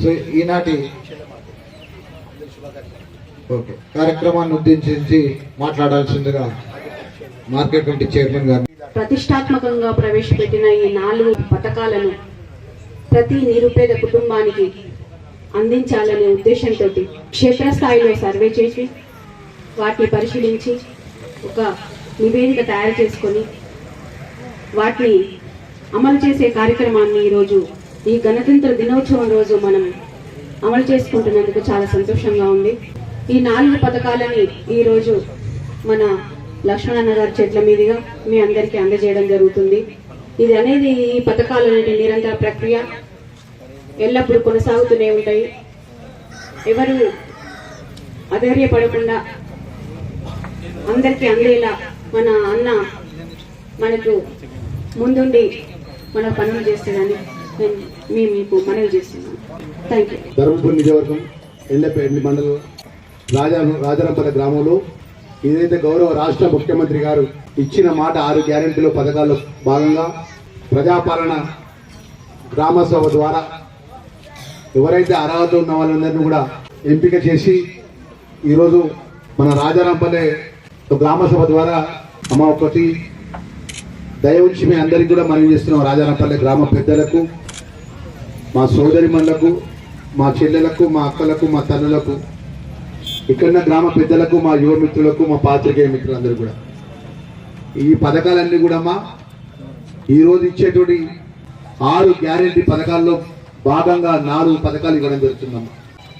So ఈనాటి okay కార్యక్రమాన్ని ఉద్దేశించి మాట్లాడాల్సిందిగా మార్కెట్ కమిటీ చైర్మన్ గారు ప్రతిష్టాత్మకంగా ప్రవేశపెట్టిన ఈ నాలుగు పథకాలను ప్రతి నిరుపేద కుటుంబానికి అందించాలనే ఉద్దేశంతో క్షేత్రస్థాయిలో సర్వే చేసి వాటిని పరిశీలించి ఒక నివేదిక తయారు చేసుకొని వాటిని అమలు చేసే కార్యక్రమాన్ని ఈరోజు ఈ గణతంత్ర దినోత్సవం రోజు మనం అమలు చేసుకుంటున్నందుకు చాలా సంతోషంగా ఉంది. ఈ నాలుగు పథకాలని ఈరోజు మన లక్ష్మణన్న గారి చెట్ల మీదుగా మీ అందరికీ అందజేయడం జరుగుతుంది. ఇది అనేది ఈ పథకాలు అనేది నిరంతర ప్రక్రియ. ఎల్లప్పుడూ కొనసాగుతూనే ఉంటాయి. ఎవరు అధైర్యపడకుండా అందరికీ అందేలా మన అన్న మనకు ముందుండి మన పనులు చేస్తుందని నేను మీ మీకు మనవి చేస్తున్నాను. థ్యాంక్ యూ ధర్మపురి నిజవర్గం ఎండపేట మండలం రాజా రాజరంపల గ్రామంలో ఏదైతే గౌరవ రాష్ట్ర ముఖ్యమంత్రి గారు ఇచ్చిన మాట ఆరు గ్యారెంటీలు పథకాల్లో భాగంగా ప్రజాపాలన గ్రామసభ ద్వారా ఎవరైతే అర్హత ఉన్న వాళ్ళందరినీ కూడా ఎంపిక చేసి ఈరోజు మన రాజారాంపల్లె గ్రామ సభ ద్వారా అమ్మ ఒకటి దయ ఉంచి మీ అందరికీ కూడా మనం చేస్తున్నాం రాజారాంపల్లె గ్రామ పెద్దలకు మా సోదరి మండలకు మా చెల్లెలకు మా అక్కలకు మా తల్లులకు ఇక్కడున్న గ్రామ పెద్దలకు మా యువ మిత్రులకు మా పాత్రికేయ మిత్రులందరూ కూడా. ఈ పథకాలన్నీ కూడా మా ఈరోజు ఇచ్చేటువంటి ఆరు గ్యారెంటీ పథకాల్లో భాగంగా నాలుగు పథకాలు ఇవ్వడం జరుగుతుందమ్మా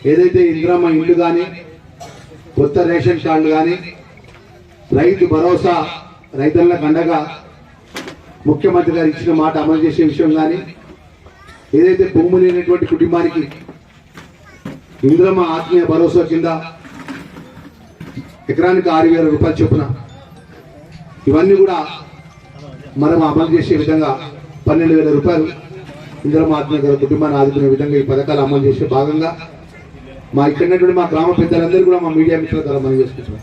ఏదైతే ఇందిరమ్మ ఇల్లు కానీ కొత్త రేషన్ కార్డులు కానీ రైతు భరోసా రైతులకు అండగా ముఖ్యమంత్రి గారు ఇచ్చిన మాట అమలు చేసే విషయం కానీ ఏదైతే భూమి లేనటువంటి కుటుంబానికి ఇంద్రమ్మ ఆత్మీయ భరోసా కింద ఎకరానికి ఆరు వేల రూపాయలు చొప్పున ఇవన్నీ కూడా మనం అమలు చేసే విధంగా పన్నెండు వేల రూపాయలు ఇంద్రమ ఆత్మీయ గారి కుటుంబాన్ని ఆదుకునే విధంగా ఈ పథకాలు అమలు చేసే భాగంగా మా ఇక్కడ మా గ్రామ పెద్దలందరూ కూడా మా మీడియా మిత్రుల ద్వారా మనం చేసుకుంటున్నాం.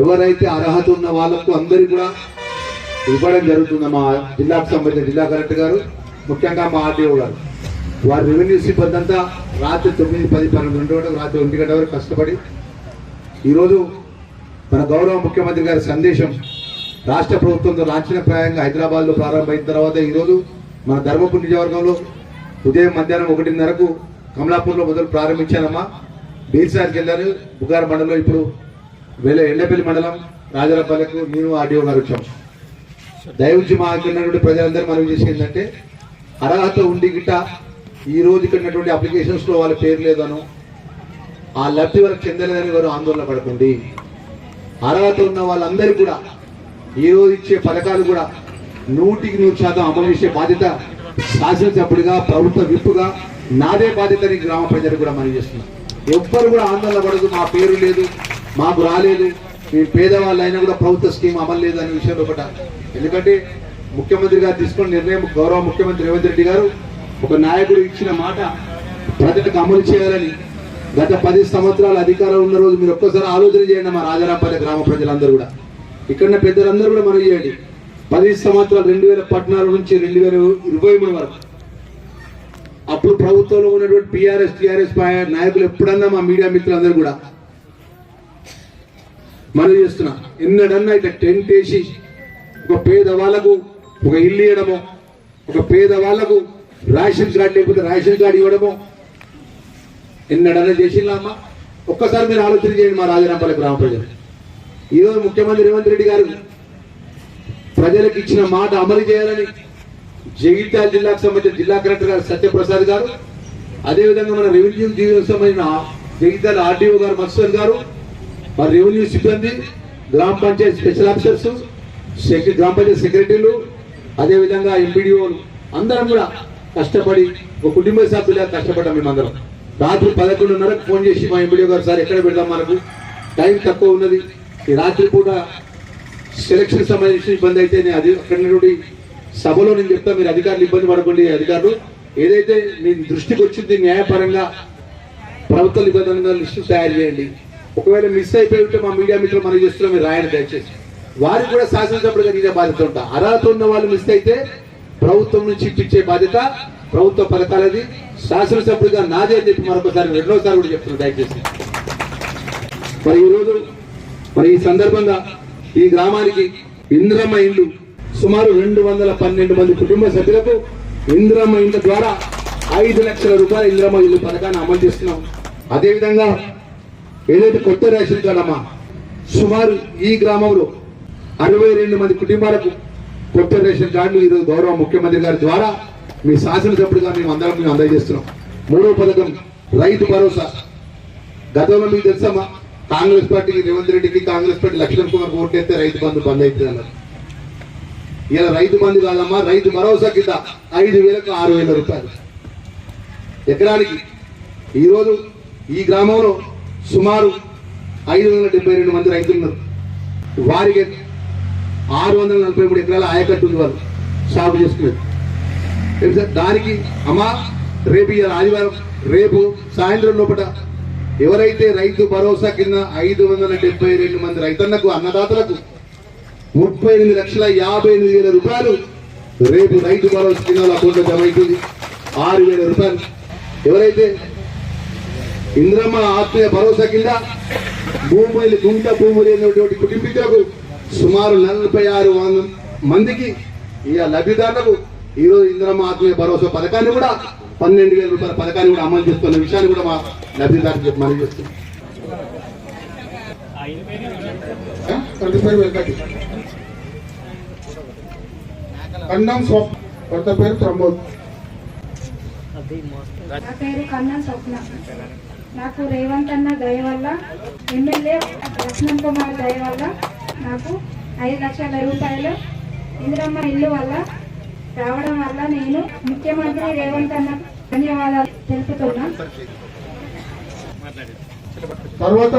ఎవరైతే అర్హత ఉన్న వాళ్ళకు అందరికీ కూడా ఇవ్వడం జరుగుతుంది. మా జిల్లాకు సంబంధించిన జిల్లా కలెక్టర్ గారు ముఖ్యంగా మా ఆర్డీఓ గారు. వారి రెవెన్యూ సిబ్బంది అంతా రాత్రి తొమ్మిది పది పన్నెండు రెండు గంటలకు రాత్రి ఒంటి గంట వరకు కష్టపడి ఈరోజు మన గౌరవ ముఖ్యమంత్రి గారి సందేశం రాష్ట్ర ప్రభుత్వంతో లాంఛనప్రాయంగా హైదరాబాద్లో ప్రారంభమైన తర్వాత ఈరోజు మన ధర్మపురి నియోజకవర్గంలో ఉదయం మధ్యాహ్నం ఒకటిన్నరకు కమలాపూర్లో మొదలు ప్రారంభించానమ్మా బీర్సార్కి వెళ్ళాను బుగార్ మండలంలో ఇప్పుడు వెళ్ళే ఎండపల్లి మండలం రాజరపల్లకు నేను ఆర్డీఓ గారు వచ్చాం. దయవుంచి మా ఇక్కడ ఉన్నటువంటి ప్రజలందరూ మనం చేసి ఏంటంటే అర్హత ఉండి గిట్ట ఈ రోజు ఇక్కడ అప్లికేషన్స్లో వాళ్ళ పేరు లేదను ఆ లబ్ధి వరకు చెందలేదని వారు ఆందోళన పడకండి. అర్హత ఉన్న వాళ్ళందరికీ కూడా ఈ రోజు ఇచ్చే పథకాలు కూడా నూటికి నూరు శాతం అమలు చేసే బాధ్యత శాసనసభ్యుడిగా ప్రభుత్వ విప్పుగా నాదే బాధ్యతని గ్రామ ప్రజలు కూడా మనం చేస్తున్నాం. ఎవ్వరు కూడా ఆందోళన పడదు మా పేరు లేదు మాకు రాలేదు మేము పేదవాళ్ళు అయినా కూడా ప్రభుత్వ స్కీమ్ అమలు లేదు అనే విషయంలో ఒకట ఎందుకంటే ముఖ్యమంత్రి గారు తీసుకున్న నిర్ణయం గౌరవ ముఖ్యమంత్రి రేవంత్ రెడ్డి గారు ఒక నాయకుడు ఇచ్చిన మాట ప్రజలకు అమలు చేయాలని గత పది సంవత్సరాల అధికారం ఉన్న రోజు మీరు ఒక్కసారి ఆలోచన చేయండి మా రాజారాంపల్లి గ్రామ ప్రజలందరూ కూడా. ఇక్కడ పెద్దలందరూ కూడా మనం చేయండి. పది సంవత్సరాలు రెండు వేల పద్నాలుగు నుంచి రెండు వేల ఇరవై మూడు వరకు. అప్పుడు ప్రభుత్వంలో ఉన్నటువంటి పిఆర్ఎస్ టిఆర్ఎస్ నాయకులు ఎప్పుడన్నా మా మీడియా మిత్రులందరూ కూడా మనం చేస్తున్నా ఎన్నడన్నా ఇట్లా టెంట్ వేసి ఒక పేదవాళ్ళకు ఒక ఇల్లు ఇవ్వడము ఒక పేదవాళ్ళకు రేషన్ కార్డు లేకపోతే రేషన్ కార్డు ఇవ్వడము ఎన్నడన్నా చేసిందమ్మా ఒక్కసారి మీరు ఆలోచన చేయండి మా రాజరాంపల్లి గ్రామ ప్రజలు. ఈరోజు ముఖ్యమంత్రి రేవంత్ రెడ్డి గారు ప్రజలకు ఇచ్చిన మాట అమలు చేయాలని జగిత్యాల జిల్లాకు సంబంధించిన జిల్లా కలెక్టర్ గారు సత్యప్రసాద్ గారు అదేవిధంగా మన రెవెన్యూ జీవోకి సంబంధించిన జగిత్యాల ఆర్డీఓ గారు మత్స్వర్ గారు మరి రెవెన్యూ సిబ్బంది గ్రామ పంచాయతీ స్పెషల్ ఆఫీసర్స్ సెక్ర గ్రామ పంచాయత్ సెక్రటరీలు అదేవిధంగా ఎంపీడీఓలు అందరం కూడా కష్టపడి ఒక కుటుంబ సభ్యులుగా కష్టపడ్డాం మేమందరం రాత్రి పదకొండున్నరకు ఫోన్ చేసి మా ఎంపీడీఓ గారు సార్ ఎక్కడ పెడదాం మనకు? టైం తక్కువ ఉన్నది. ఈ రాత్రి కూడా సెలక్షన్ సంబంధించిన ఇబ్బంది అయితే నేను అది అక్కడ సభలో నేను చెప్తా మీరు అధికారులు ఇబ్బంది పడకండి అధికారులు. ఏదైతే మీ దృష్టికి వచ్చింది న్యాయపరంగా ప్రభుత్వ నిబంధనగా లిస్టు తయారు చేయండి. ఒకవేళ మిస్ అయిపోయి ఉంటే మా మీడియా మిత్రులు మనం చేస్తున్నాం మీరు రాయండి దయచేసి. వారికి కూడా శాసనసభ్యులుగా నీదే బాధ్యత ఉంటా. అర్హత ఉన్న వాళ్ళు మిస్ అయితే ప్రభుత్వం నుంచి ఇప్పించే బాధ్యత ప్రభుత్వ పథకాలది. శాసనసభ్యుడిగా నాదే అని చెప్పి మరొకసారి రెండోసారి కూడా చెప్తున్నాను దయచేసి. మరి ఈరోజు మరి ఈ సందర్భంగా ఈ గ్రామానికి ఇంద్రమ్మ ఇండ్లు సుమారు రెండు వందల పన్నెండు మంది కుటుంబ సభ్యులకు ఇంద్రమ్మ ఇండ్ల ద్వారా ఐదు లక్షల రూపాయల ఇంద్రమ్మ ఇల్లు పథకాన్ని అమలు చేస్తున్నాం. అదేవిధంగా ఏదైతే కొత్త రేషన్ కార్డు అమ్మా సుమారు ఈ గ్రామంలో అరవై రెండు మంది కుటుంబాలకు కొత్త రేషన్ కార్డులు ఈరోజు గౌరవ ముఖ్యమంత్రి గారి ద్వారా మీ శాసనసభ్యుడిగా మేము అందరం మేము అందజేస్తున్నాం. మూడో పథకం రైతు భరోసా. గతంలో మీకు తెలుసమ్మా కాంగ్రెస్ పార్టీకి రేవంత్ రెడ్డికి కాంగ్రెస్ పార్టీ లక్ష్మణ్ కుమార్ ఓటేస్తే రైతు బంధు బంద్ అవుతుంది అన్నారు. ఇలా రైతు బంధు కాదమ్మా రైతు మరోసా కింద ఐదు వేలకు ఆరు వేల రూపాయలు. ఎకరానికి ఈరోజు ఈ గ్రామంలో సుమారు ఐదు వందల డెబ్బై రెండు మంది రైతులు ఉన్నారు. వారికి ఆరు వందల నలభై మూడు ఎకరాల ఆయకట్టు ఉంది వాళ్ళు సాగు చేసుకునేది. దానికి అమ్మా రేపు ఇవాళ ఆదివారం రేపు సాయంత్రం లోపల ఎవరైతే రైతు భరోసా కింద ఐదు వందల డెబ్బై రెండు మంది రైతన్నకు అన్నదాతలకు ముప్పై ఎనిమిది లక్షల యాభై ఎనిమిది వేల రూపాయలు రేపు రైతు భరోసా కింద వాళ్ళ అకౌంట్లో జమ అవుతుంది. ఆరు వేల రూపాయలు. ఎవరైతే ఇంద్రమ్మ ఆత్మీయ భరోసా కింద భూములు గుంట భూములు లేనటువంటి కుటుంబీకులకు సుమారు నలభై ఆరు వందల మందికి ఇక లబ్ధిదారులకు ఈరోజు ఇంద్రమ్మ ఆత్మీయ భరోసా పథకాన్ని కూడా పన్నెండు వేల రూపాయల పథకాన్ని కూడా అమలు చేస్తున్న విషయాన్ని కూడా మా లబ్ధిదారులకు చెప్పి మనం చేస్తున్నాం తండ్రి పేరు ప్రమోద్. నా పేరు కన్నా స్వప్న. నాకు రేవంత్ అన్న దయ వల్ల ఎమ్మెల్యే లక్ష్మణ్ కుమార్ దయ వల్ల నాకు ఐదు లక్షల రూపాయలు ఇందిరమ్మ ఇల్లు వల్ల రావడం వల్ల నేను ముఖ్యమంత్రి రేవంత్ అన్న ధన్యవాదాలు తెలుపుతున్నా. తర్వాత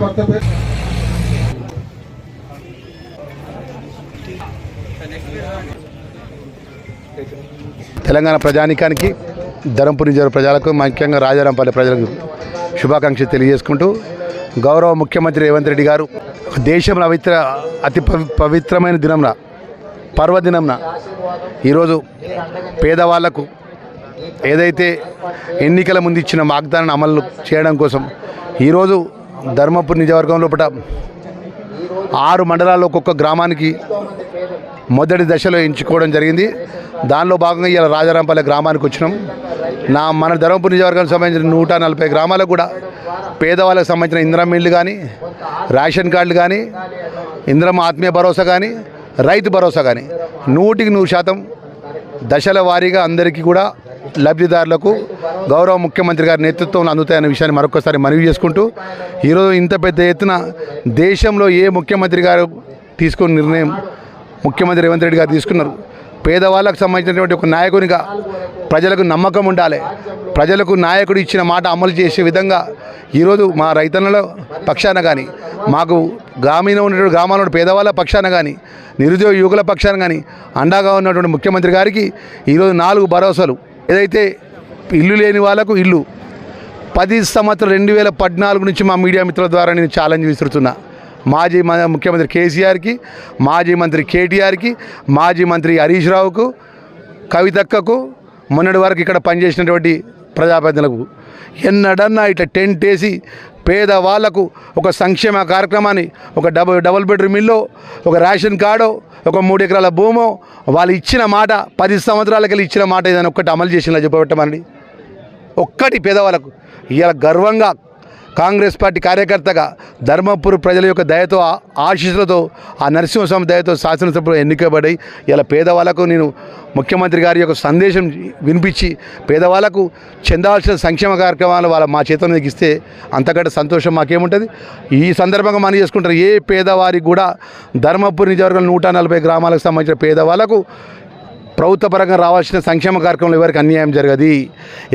భర్త పేరు తెలంగాణ ప్రజానికానికి ధరంపూర్ నియోజకవర్గ ప్రజలకు ముఖ్యంగా రాజారాంపల్లి ప్రజలకు శుభాకాంక్షలు తెలియజేసుకుంటూ గౌరవ ముఖ్యమంత్రి రేవంత్ రెడ్డి గారు దేశంలో పవిత్ర అతి పవి- పవిత్రమైన దినంన పర్వదినంన ఈరోజు పేదవాళ్ళకు ఏదైతే ఎన్నికల ముందు ఇచ్చిన వాగ్దానాన్ని అమలు చేయడం కోసం ఈరోజు ధర్మపురి నియోజకవర్గం లోపల ఆరు మండలాల్లో ఒక్కొక్క గ్రామానికి మొదటి దశలో ఎంచుకోవడం జరిగింది. దానిలో భాగంగా ఇలా రాజారాంపల్లి గ్రామానికి వచ్చినాం. నా మన ధర్మపురి నియోజకవర్గానికి సంబంధించిన నూట నలభై గ్రామాలకు కూడా పేదవాళ్ళకి సంబంధించిన ఇంద్రం ఇల్లు కానీ రేషన్ కార్డులు కానీ ఇంద్రం ఆత్మీయ భరోసా కానీ రైతు భరోసా కానీ నూటికి నూరు శాతం దశల వారీగా అందరికీ కూడా లబ్ధిదారులకు గౌరవ ముఖ్యమంత్రి గారి నేతృత్వంలో అందుతాయనే విషయాన్ని మరొకసారి మనవి చేసుకుంటూ ఈరోజు ఇంత పెద్ద ఎత్తున దేశంలో ఏ ముఖ్యమంత్రి గారు తీసుకున్న నిర్ణయం ముఖ్యమంత్రి రేవంత్ రెడ్డి గారు తీసుకున్నారు? పేదవాళ్ళకు సంబంధించినటువంటి ఒక నాయకునిగా ప్రజలకు నమ్మకం ఉండాలి. ప్రజలకు నాయకుడు ఇచ్చిన మాట అమలు చేసే విధంగా ఈరోజు మా రైతన్నల పక్షాన కానీ మాకు గ్రామీణ ఉన్నటువంటి గ్రామాల్లో ఉన్న పేదవాళ్ళ పక్షాన కానీ నిరుద్యోగ యువకుల పక్షాన కానీ అండగా ఉన్నటువంటి ముఖ్యమంత్రి గారికి ఈరోజు నాలుగు భరోసాలు. ఏదైతే ఇల్లు లేని వాళ్ళకు ఇల్లు. పది సంవత్సరం రెండు వేల పద్నాలుగు నుంచి మా మీడియా మిత్రుల ద్వారా నేను ఛాలెంజ్ విసురుతున్నా. మాజీ మ- ముఖ్యమంత్రి కేసీఆర్కి మాజీ మంత్రి కేటీఆర్కి మాజీ మంత్రి హరీష్ రావుకు కవితక్కకు మొన్నటి వరకు ఇక్కడ పనిచేసినటువంటి ప్రజాప్రతినిధులకు ఎన్నడన్నా ఇట్లా టెంట్ వేసి పేదవాళ్ళకు ఒక సంక్షేమ కార్యక్రమాన్ని ఒక డబుల్ డబుల్ బెడ్రూమ్ ఇల్లు ఒక రేషన్ కార్డు ఒక మూడు ఎకరాల భూమో వాళ్ళు ఇచ్చిన మాట పది సంవత్సరాలకెళ్ళి ఇచ్చిన మాట ఏదైనా ఒక్కటి అమలు చేసిందా చెప్పబెట్టమని ఒక్కటి పేదవాళ్ళకు ఇలా గర్వంగా కాంగ్రెస్ పార్టీ కార్యకర్తగా ధర్మపురి ప్రజల యొక్క దయతో ఆశీస్సులతో ఆ నరసింహస్వామి దయతో శాసనసభ్యులు ఎన్నికబడి ఇలా పేదవాళ్ళకు నేను ముఖ్యమంత్రి గారి యొక్క సందేశం వినిపించి పేదవాళ్ళకు చెందాల్సిన సంక్షేమ కార్యక్రమాలు వాళ్ళ మా చేతుల ఇస్తే అంతకంటే సంతోషం మాకేముంటుంది? ఈ సందర్భంగా మనం చేసుకుంటారు ఏ పేదవారికి కూడా ధర్మపురి నియోజకవర్గం నూట నలభై గ్రామాలకు సంబంధించిన పేదవాళ్ళకు ప్రభుత్వ పరంగా రావాల్సిన సంక్షేమ కార్యక్రమంలో ఎవరికి అన్యాయం జరగదు.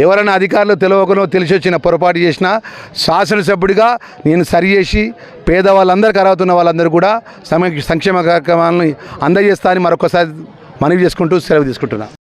ఎవరైనా అధికారులు తెలియకనో తెలిసి వచ్చిన పొరపాటు చేసినా శాసనసభ్యుడిగా నేను సరి చేసి పేదవాళ్ళందరికీ అర్హత ఉన్న వాళ్ళందరూ కూడా సమ సంక్షేమ కార్యక్రమాలను అందజేస్తా అని మరొకసారి మనవి చేసుకుంటూ సెలవు తీసుకుంటున్నా.